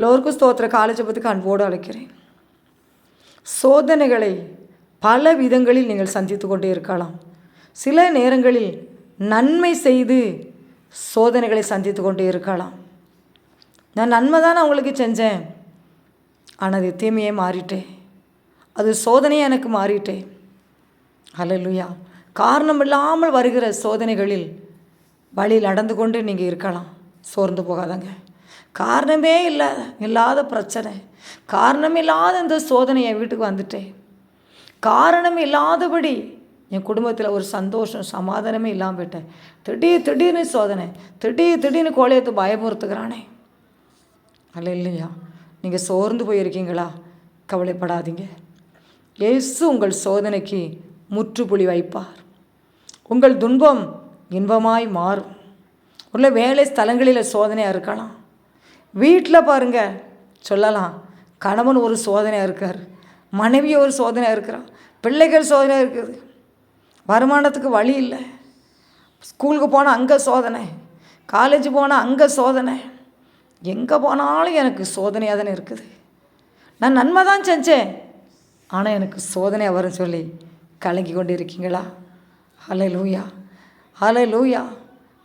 எல்லோருக்கும் ஸ்தோத்திர காலேஜை பற்றி அன்போடு அழைக்கிறேன். சோதனைகளை பல விதங்களில் நீங்கள் சந்தித்து கொண்டே இருக்கலாம். சில நேரங்களில் நன்மை செய்து சோதனைகளை சந்தித்து கொண்டே இருக்கலாம். நான் நன்மை தானே அவங்களுக்கு செஞ்சேன். ஆனால் அது தீமையே மாறிட்டேன் அது சோதனையே எனக்கு மாறிட்டேன் ஹalleluya. காரணம் இல்லாமல் வருகிற சோதனைகளில் வழியில் நடந்து கொண்டு நீங்கள் இருக்கலாம். சோர்ந்து போகாதங்க. காரணமே இல்லை இல்லாத பிரச்சனை. காரணமில்லாத இந்த சோதனை என் வீட்டுக்கு வந்துட்டேன் காரணம் இல்லாதபடி என் குடும்பத்தில் ஒரு சந்தோஷம் சமாதானமே இல்லாமல் போயிட்டேன். திடீர் திடீர்னு சோதனை. திடீர் திடீர்னு கோழையத்தை பயமுறுத்துக்கிறானே அல்ல இல்லையா நீங்கள் சோர்ந்து போயிருக்கீங்களா? கவலைப்படாதீங்க. இயேசு உங்கள் சோதனைக்கு முற்றுப்புள்ளி வைப்பார். உங்கள் துன்பம் இன்பமாய் மாறும். உள்ள வேலை ஸ்தலங்களில் சோதனையாக இருக்கலாம். வீட்டில் பாருங்க. சொல்லலாம். கணவன் ஒரு சோதனையாக இருக்கார். மனைவி ஒரு சோதனையாக இருக்கிறான். பிள்ளைகள் சோதனையாக இருக்குது. வருமானத்துக்கு வழி இல்லை. ஸ்கூலுக்கு போனால் அங்கே சோதனை. காலேஜ் போனால் அங்கே சோதனை. எங்கே போனாலும் எனக்கு சோதனையாக தானே இருக்குது. நான் நன்மை தான் செஞ்சேன். ஆனால் எனக்கு சோதனையாக வரும் சொல்லி கலங்கி கொண்டு இருக்கீங்களா அலை லூயா அலை லூயா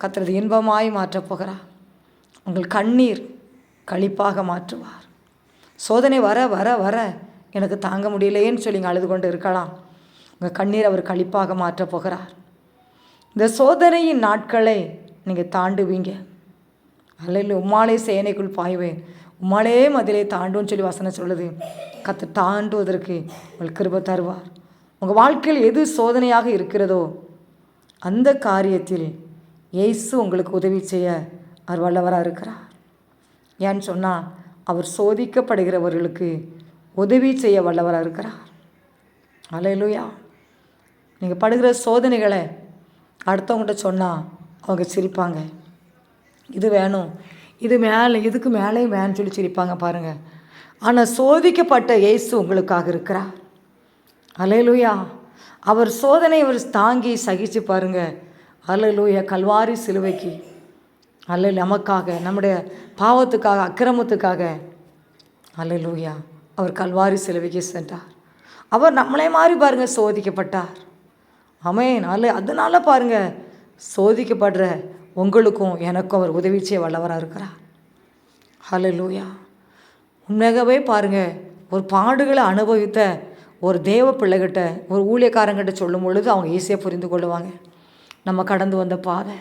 கத்துறது இன்பமாய் மாற்றப் போகிறா. உங்கள் கண்ணீர் கழிப்பாக மாற்றுவார். சோதனை வர வர வர. எனக்கு தாங்க முடியலையேன்னு சொல்லி இங்கே அழுது கொண்டு இருக்கலாம். உங்கள் கண்ணீர் அவர் கழிப்பாக மாற்றப் போகிறார். இந்த சோதனையின் நாட்களை நீங்கள் தாண்டுவீங்க. அல்ல உம்மாலே சேனைக்குள் பாய்வேன். உம்மாலே மதிலே தாண்டுன்னு சொல்லி வசனம் சொல்லுது. கத்து தாண்டுவதற்கு உங்கள் கிருப தருவார். உங்கள் வாழ்க்கையில் எது சோதனையாக இருக்கிறதோ அந்த காரியத்தில் இயேசு உங்களுக்கு உதவி செய்ய அவர் வல்லவராக இருக்கிறார் ஏன்னு சொன்னால் அவர் சோதிக்கப்படுகிறவர்களுக்கு உதவி செய்ய வல்லவராக இருக்கிறார். அலையிலுயா. நீங்கள் படுகிற சோதனைகளை அடுத்தவங்கள்ட்ட சொன்னால் அவங்க சிரிப்பாங்க. இது வேணும் இது மேலே இதுக்கு மேலே வேணும்னு சொல்லி சிரிப்பாங்க பாருங்கள் ஆனால் சோதிக்கப்பட்ட இயேசு உங்களுக்காக இருக்கிறார். அலையலூயா. அவர் சோதனை அவர் தாங்கி சகிச்சு பாருங்கள் அலையலூயா கல்வாரி சிலுவைக்கு. அல்ல நமக்காக நம்முடைய பாவத்துக்காக அக்கிரமத்துக்காக. அல்ல லூயா அவர் கல்வாரி சிலுவைக்கு சென்றார். அவர் நம்மளே மாதிரி பாருங்கள் சோதிக்கப்பட்டார். அமேன் அல்ல அதனால பாருங்கள் சோதிக்கப்படுற உங்களுக்கும் எனக்கும் அவர் உதவி செய்ய வல்லவராக இருக்கிறார். ஹalleluya உண்மையாகவே பாருங்கள் ஒரு பாடுகளை அனுபவித்த ஒரு தேவ பிள்ளைகிட்ட ஒரு ஊழியக்காரங்கிட்ட சொல்லும் பொழுது அவங்க ஈஸியாக புரிந்து கொள்ளுவாங்க. நம்ம கடந்து வந்த பாதை.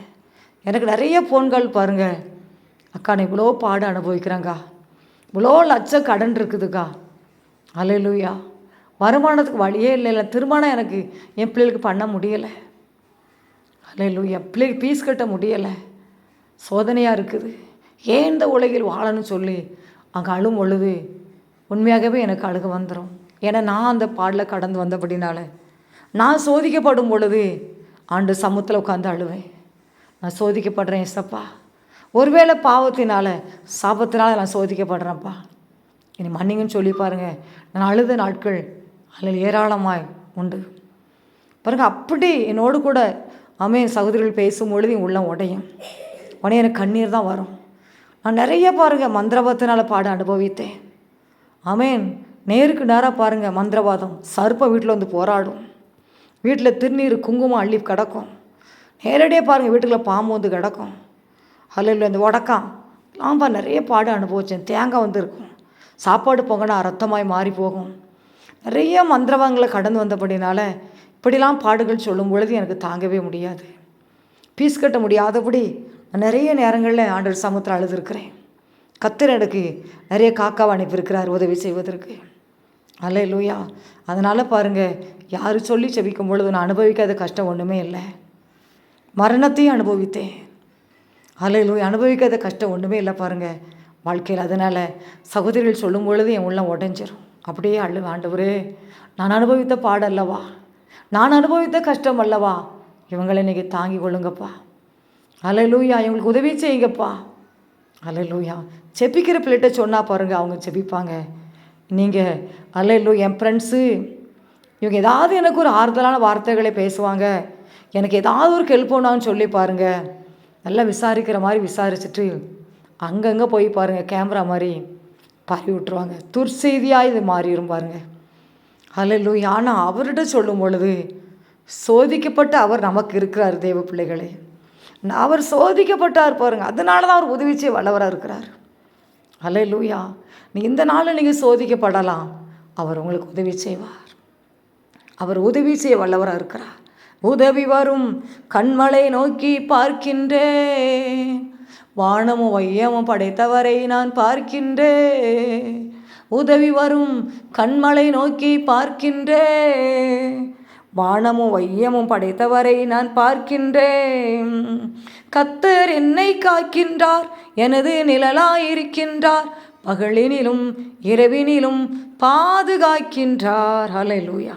எனக்கு நிறைய ஃபோன்கள் பாருங்கள் அக்கா நான் இவ்வளோ பாடு அனுபவிக்கிறேங்க்கா இவ்வளோ லட்சம் கடன் இருக்குதுக்கா. அலையிலூயா. வருமானத்துக்கு வழியே இல்லை இல்லை திருமணம் எனக்கு என் பிள்ளைகளுக்கு பண்ண முடியலை. அலையிலூயா. பிள்ளைக்கு பீஸ் கட்ட முடியலை. சோதனையாக இருக்குது. ஏன் இந்த உலகில் வாழணும்னு சொல்லி அங்கே அழும் பொழுது உண்மையாகவே எனக்கு அழுக வந்துடும் ஏன்னா நான் அந்த பாடலை கடந்து வந்தபடினால. நான் சோதிக்கப்படும் பொழுது ஆண்டு சமூகத்தில் உட்காந்து அழுவேன். நான் சோதிக்கப்படுறேன் இசப்பா ஒருவேளை பாவத்தினால சாபத்தினால் நான் சோதிக்கப்படுறேன்ப்பா. இனி மன்னிங்கன்னு சொல்லி பாருங்கள் நான் அழுத நாட்கள் அதில் ஏராளமாய் உண்டு. பாருங்கள் அப்படி என்னோடு கூட அமே சகோதரிகள் பேசும் பொழுது என் உள்ளம் உடையும். உடனே எனக்கு கண்ணீர் தான் வரும். நான் நிறைய பாருங்கள் மந்திரவாதத்தினால் பாட அனுபவித்தேன். அமேன் நேருக்கு நேராக பாருங்கள் மந்திரவாதம் சர்ப்பம் வீட்டில் வந்து போராடும். வீட்டில் திருநீர் குங்குமம் அள்ளி கிடக்கும். நேரடியாக பாருங்கள் வீட்டுக்குள்ள பாம்பு வந்து கிடக்கும். அதில் இந்த உடக்கம். ஆம்பா நிறைய பாடு அனுபவிச்சேன். தேங்காய் வந்து இருக்கும். சாப்பாடு பொங்கினா ரத்தமாய் மாறி போகும். நிறைய மந்திரவங்களை கடந்து வந்தபடினால இப்படிலாம் பாடுகள் சொல்லும் பொழுது எனக்கு தாங்கவே முடியாது. பீஸ் கட்ட முடியாதபடி நிறைய நேரங்களில் ஆண்டவர் சமூகத்தில் அழுதுருக்கிறேன். கத்திர எனக்கு நிறைய காக்காவை அனுப்பியிருக்கிறார் உதவி செய்வதற்கு. அல்ல லூயா அதனால் பாருங்கள் யார் சொல்லி செபிக்கும் பொழுது நான் அனுபவிக்காத கஷ்டம் ஒன்றுமே இல்லை. மரணத்தையும் அனுபவித்தேன். அலையிலூய் அனுபவிக்காத கஷ்டம் ஒன்றுமே இல்லை பாருங்கள் வாழ்க்கையில் அதனால் சகோதரிகள் சொல்லும் பொழுது என் உள்ளம் உடஞ்சிரும். அப்படியே அழு ஆண்டவரே நான் அனுபவித்த பாடம் அல்லவா? நான் அனுபவித்த கஷ்டம் அல்லவா? இவங்களை இன்றைக்கி தாங்கி கொள்ளுங்கப்பா. அலையிலூயா இவங்களுக்கு உதவி செய்யுங்கப்பா. அலையிலூயா செப்பிக்கிற பிள்ளைகிட்ட சொன்னால் பாருங்கள் அவங்க செபிப்பாங்க. நீங்கள் அல்லையிலூ என் ஃப்ரெண்ட்ஸு இவங்க ஏதாவது எனக்கு ஒரு ஆறுதலான வார்த்தைகளை பேசுவாங்க. எனக்கு ஏதாவது ஒரு ஹெல்ப் பண்ணான்னு சொல்லி பாருங்கள் நல்லா விசாரிக்கிற மாதிரி விசாரிச்சுட்டு அங்கங்கே போய் பாருங்கள் கேமரா மாதிரி பரவி விட்டுருவாங்க. துர்செய்தியாக இது மாறிடும் பாருங்க. அல்ல ஆனால் அவர்கிட்ட சொல்லும் பொழுது சோதிக்கப்பட்டு அவர் நமக்கு இருக்கிறார் தேவ பிள்ளைகளே. அவர் சோதிக்கப்பட்டார் பாருங்க. அதனால தான் அவர் உதவி செய்ய வல்லவராக இருக்கிறார். ஹalleluya நீ இந்த நாளில் நீங்கள் சோதிக்கப்படலாம். அவர் உங்களுக்கு உதவி செய்வார். அவர் உதவி செய்ய வல்லவராக இருக்கிறார். உதவி வரும். கண்மலை நோக்கி பார்க்கின்றேன். வானமும் வையமும் படைத்தவரை நான் பார்க்கின்றேன். உதவி வரும். கண்மலை நோக்கி பார்க்கின்றேன். வானமும் வையமும் படைத்தவரை நான் பார்க்கின்றேன். கத்தர் என்னை காக்கின்றார். எனது நிழலாயிருக்கின்றார். பகலினிலும் இரவினிலும் பாதுகாக்கின்றார். ஹalleluya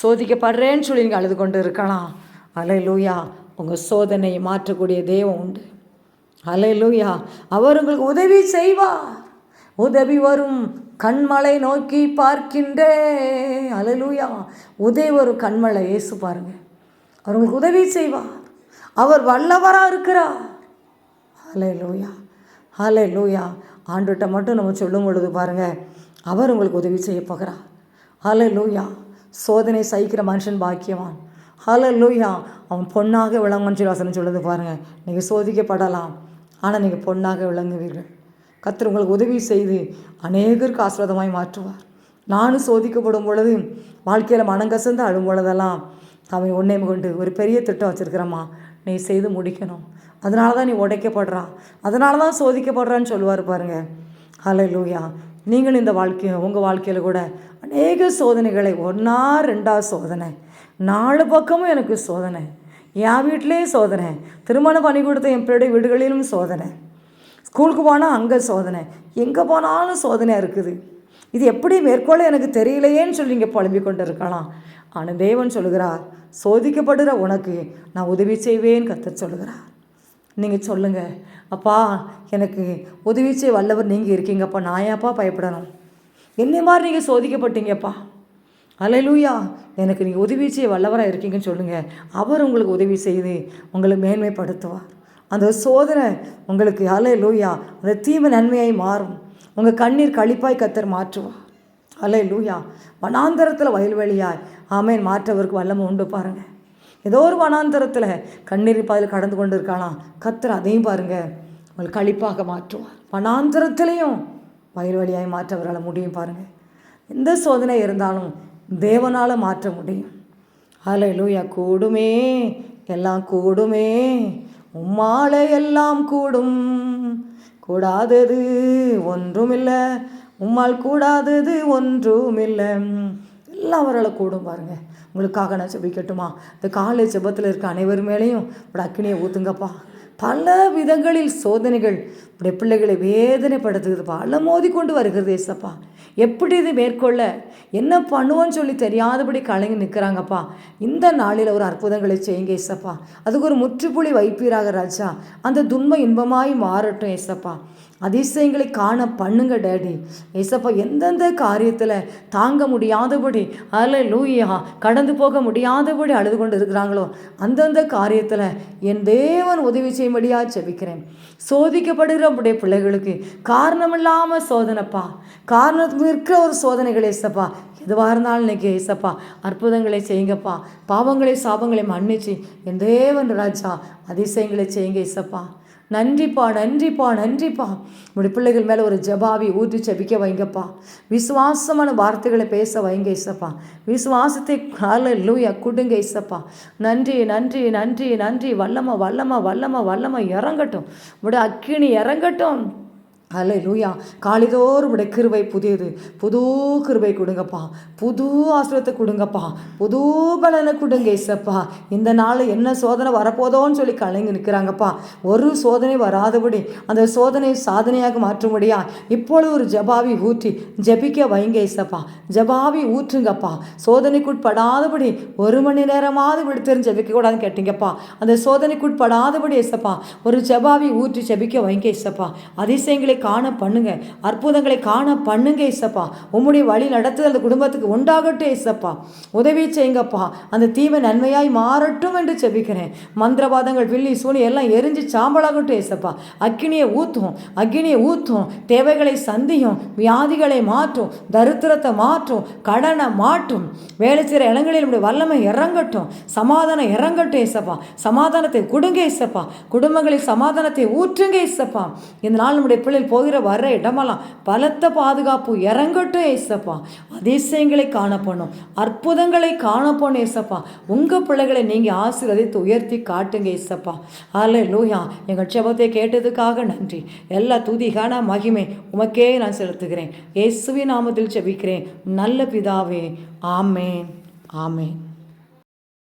சோதிக்கப்படுறேன்னு சொல்லி நீங்கள் அழுது கொண்டு இருக்கலாம். ஹalleluya உங்கள் சோதனையை மாற்றக்கூடிய தெய்வம் உண்டு. ஹalleluya அவர் உங்களுக்கு உதவி செய்வார். உதவி வரும் கண்மலை நோக்கி பார்க்கின்றே. அலலூயா உதவி வரும் கண்மலை இயேசு பாருங்க. அவர் உங்களுக்கு உதவி செய்வார். அவர் வல்லவராக இருக்கிறார். ஹalleluya லூயா ஆண்டுகிட்ட மட்டும் நம்ம சொல்லும் பொழுது பாருங்கள் அவர் உங்களுக்கு உதவி செய்ய போகிறார். லூயா சோதனை சகிக்கிற மனுஷன் பாக்கியவான். ஹலோ லூயா அவன் பொண்ணாக விளங்குன்னு சொல்லி வசனம் சொல்லுது பாருங்கள் நீங்கள் சோதிக்கப்படலாம். ஆனால் நீங்கள் பொண்ணாக விளங்குவீர்கள். கத்தர் உங்களுக்கு உதவி செய்து அநேகருக்கு ஆசிரதமாய் மாற்றுவார். நானும் சோதிக்கப்படும் பொழுது வாழ்க்கையில் மனங்கசந்து அழும் பொழுதெல்லாம் அவன் உன்னை கொண்டு ஒரு பெரிய திட்டம் வச்சுருக்கிறம்மா. நீ செய்து முடிக்கணும். அதனால தான் நீ உடைக்கப்படுறா. அதனால தான் சோதிக்கப்படுறான்னு சொல்லுவார் பாருங்கள் ஹலோ லூயா நீங்கள் இந்த வாழ்க்கை உங்கள் வாழ்க்கையில் கூட அநேக சோதனைகளை ஒன்றா ரெண்டா சோதனை. நாலு பக்கமும் எனக்கு சோதனை. என் வீட்டிலேயே சோதனை. திருமணம் பண்ணி கொடுத்த என் பிள்ளை வீடுகளிலும் சோதனை. ஸ்கூலுக்கு போனால் அங்கே சோதனை. எங்கே போனாலும் சோதனையாக இருக்குது. இது எப்படி மேற்கொள்ள எனக்கு தெரியலையேன்னு சொல்லி இங்கே புலம்பிக் கொண்டு இருக்கலாம் ஆனால் தேவன் சொல்லுகிறார் சோதிக்கப்படுகிற உனக்கு நான் உதவி செய்வேன் கற்று சொல்லுகிறார். நீங்கள் சொல்லுங்கள் அப்பா எனக்கு உதவி செய்ய வல்லவர் நீங்கள் இருக்கீங்கப்பா. நான் ஏன்ப்பா பயப்படணும்? என்னை மாதிரி நீங்கள் சோதிக்கப்பட்டீங்கப்பா. அலையலூயா. எனக்கு நீங்கள் உதவி செய்ய வல்லவராக இருக்கீங்கன்னு சொல்லுங்கள் அவர் உங்களுக்கு உதவி செய்து உங்களை மேன்மைப்படுத்துவார். அந்த சோதனை உங்களுக்கு அலை லூயா அந்த தீமை நன்மையாய் மாறும். உங்கள் கண்ணீர் கழிப்பாய் கத்தர் மாற்றுவார். அலை லூயா வனாந்தரத்தில் வயல்வெளியாய். ஆமேன். மாற்றவருக்கு வல்லமை உண்டு பாருங்கள் ஏதோ ஒரு வனாந்தரத்தில் கண்ணீர் பாதையில் கடந்து கொண்டு இருக்காளாம். கத்தர் அதையும் பாருங்கள் அவள் கழிப்பாக மாற்றுவார் வனாந்தரத்திலையும் வயல்வெளியாய் மாற்றவர்களால் முடியும் பாருங்கள் எந்த சோதனை இருந்தாலும் தேவனால் மாற்ற முடியும். அதில் லூயா கூடுமே. எல்லாம் கூடுமே. உம்மாலே எல்லாம் கூடும். கூடாதது ஒன்றுமில்லை. உம்மால் கூடாதது ஒன்றுமில்லை. எல்லாம் அவரால் கூடும் பாருங்கள் உங்களுக்காக நான் செபிக்கட்டுமா இந்த காலை செபத்தில் இருக்க அனைவர் மேலேயும் இப்படி அக்கினியை ஊற்றுங்கப்பா பல விதங்களில் சோதனைகள் இப்படி பிள்ளைகளை வேதனைப்படுத்துகிறதுப்பா அலமோதி கொண்டு வருகிறது ஏசப்பா. எப்படி இது மேற்கொள்ள? என்ன பண்ணுவோன்னு சொல்லி தெரியாதபடி கலங்கி நிற்கிறாங்கப்பா இந்த நாளில் ஒரு அற்புதங்களை செய்யுங்க ஏசப்பா. அதுக்கு ஒரு முற்றுப்புள்ளி வைப்பீராக ராஜா. அந்த துன்ப இன்பமாய் மாறட்டும் ஏசப்பா. அதிசயங்களை காண பண்ணுங்க டேடி. ஏசப்பா எந்தெந்த காரியத்தில் தாங்க முடியாதபடி அல்ல லூயா கடந்து போக முடியாதபடி அழுது கொண்டு இருக்கிறாங்களோ அந்தந்த காரியத்தில் என் தேவன் உதவி செய்யும்படியாக செபிக்கிறேன் சோதிக்கப்படுகிற அப்படியே பிள்ளைகளுக்கு காரணமில்லாமல் சோதனைப்பா. காரணத்துக்கு இருக்கிற ஒரு சோதனைகள் ஏசப்பா. எதுவாக இருந்தாலும் இன்னைக்கு ஏசப்பா அற்புதங்களை செய்யுங்கப்பா. பாவங்களை சாபங்களை மன்னிச்சு என் தேவன் ராஜா அதிசயங்களை செய்யுங்க ஏசப்பா. நன்றிப்பா நன்றிப்பா நன்றிப்பா. உங்களுடைய பிள்ளைகள் மேலே ஒரு ஜபாவி ஊற்றி செபிக்க வைங்கப்பா. விசுவாசமான வார்த்தைகளை பேச வைங்க இசப்பா விசுவாசத்தை கால லூயா குடுங்க இசப்பா நன்றி நன்றி நன்றி நன்றி வல்லம வல்லம வல்லம வல்லம இறங்கட்டும். உடைய அக்கினி இறங்கட்டும். அல்ல லூயா காலிதோறும் உடைய கிருவை புதியது. புது கிருவை கொடுங்கப்பா. புது ஆசிரியத்தை கொடுங்கப்பா. புது பலனை கொடுங்க இசப்பா இந்த நாள் என்ன சோதனை வரப்போதோன்னு சொல்லி கலங்கி நிற்கிறாங்கப்பா ஒரு சோதனை வராதபடி அந்த சோதனையை சாதனையாக மாற்றும்படியா இப்பொழுது ஒரு ஜபாவி ஊற்றி ஜபிக்க வைங்க இசப்பா ஜபாவி ஊற்றுங்கப்பா. சோதனைக்குட்படாதபடி ஒரு மணி நேரமாவது விடுத்தெறிஞ்சு ஜபிக்கக்கூடாதுன்னு கேட்டீங்கப்பா. அந்த சோதனைக்குட்படாதபடி இசப்பா ஒரு ஜபாவி ஊற்றி ஜபிக்க வைங்க இசப்பா அதிசயங்களை காண பண்ணுங்க. அற்புதங்களை காண பண்ணுங்க இசப்பா உம்முடைய வழி நடத்துதல் அந்த குடும்பத்துக்கு உண்டாகட்டும் இசப்பா உதவி செய்யுங்கப்பா. அந்த தீமை நன்மையாய் மாறட்டும் என்று செபிக்கிறேன். மந்திரவாதங்கள் வில்லி சூனி எல்லாம் எரிஞ்சு சாம்பலாகட்டும் இசப்பா அக்கினியை ஊற்றும் அக்கினியை ஊற்றும் தேவைகளை சந்தியும். வியாதிகளை மாற்றும். தரித்திரத்தை மாற்றும். கடனை மாற்றும். வேலை செய்கிற இடங்களில் நம்முடைய வல்லமை இறங்கட்டும். சமாதானம் இறங்கட்டும் இசப்பா சமாதானத்தை கொடுங்க இசப்பா குடும்பங்களில் சமாதானத்தை ஊற்றுங்க இசப்பா இந்த நாள் நம்முடைய பிள்ளைகள் போகிற வர்ற இடமெல்லாம் பலத்த பாதுகாப்பு. இறங்கட்டும் ஏசப்பா. அதிசயங்களை காணப்படணும் அற்புதங்களை காணப்போன ஏசப்பா. உங்கள் பிள்ளைகளை நீங்கள் ஆசீர்வதித்து உயர்த்தி காட்டுங்க ஏசப்பா. அல்ல லூயா எங்கள் செபத்தை கேட்டதுக்காக நன்றி. எல்லா துதிகான மகிமை உமக்கே நான் செலுத்துகிறேன். இயேசுவின் நாமத்தில் ஜெபிக்கிறேன். நல்ல பிதாவே. ஆமேன். ஆமேன்.